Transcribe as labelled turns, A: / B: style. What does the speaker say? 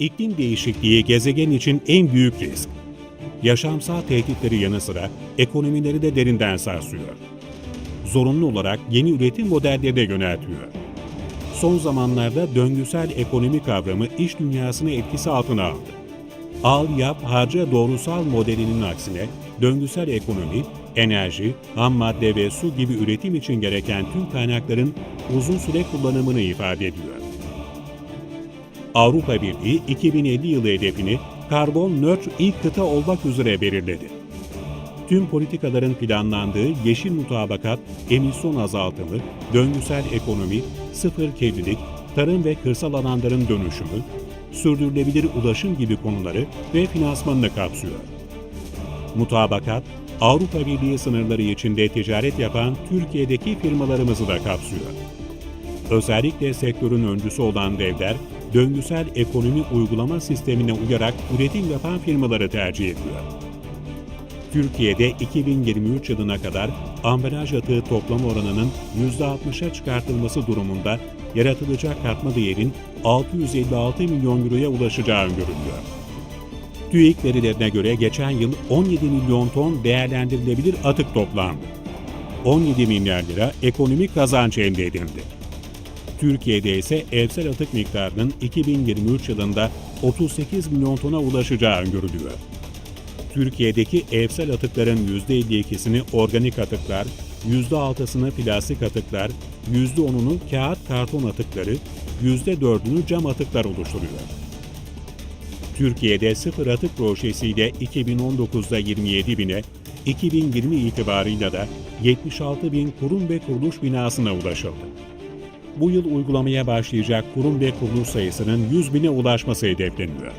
A: iklim değişikliği gezegen için en büyük risk. Yaşamsal tehditleri yanı sıra ekonomileri de derinden sarsıyor. Zorunlu olarak yeni üretim modellerine yöneltiyor. Son zamanlarda döngüsel ekonomi kavramı iş dünyasını etkisi altına aldı. Al, yap, harca doğrusal modelinin aksine döngüsel ekonomi, enerji, ham madde ve su gibi üretim için gereken tüm kaynakların uzun süre kullanımını ifade ediyor. Avrupa Birliği 2050 yılı hedefini karbon nötr ilk kıta olmak üzere belirledi. Tüm politikaların planlandığı yeşil mutabakat, emisyon azaltımı, döngüsel ekonomi, sıfır kirlilik, tarım ve kırsal alanların dönüşümü, sürdürülebilir ulaşım gibi konuları ve finansmanını kapsıyor. Mutabakat, Avrupa Birliği sınırları içinde ticaret yapan Türkiye'deki firmalarımızı da kapsıyor. Özellikle sektörün öncüsü olan devler, döngüsel ekonomi uygulama sistemine uyarak üretim yapan firmaları tercih ediyor. Türkiye'de 2023 yılına kadar ambalaj atığı toplam oranının %60'a çıkartılması durumunda yaratılacak katma değerin 656 milyon euroya ulaşacağı öngörülüyor. TÜİK verilerine göre geçen yıl 17 milyon ton değerlendirilebilir atık toplandı. 17 milyar lira ekonomik kazanç elde edildi. Türkiye'de ise evsel atık miktarının 2023 yılında 38 milyon tona ulaşacağı öngörülüyor. Türkiye'deki evsel atıkların %52'sini organik atıklar, %6'sını plastik atıklar, %10'unu kağıt karton atıkları, %4'ünü cam atıklar oluşturuyor. Türkiye'de sıfır atık projesiyle 2019'da 27 bine, 2020 itibarıyla da 76 bin kurum ve kuruluş binasına ulaşıldı. Bu yıl uygulamaya başlayacak kurum ve kuruluş sayısının 100 bine ulaşması hedefleniyor.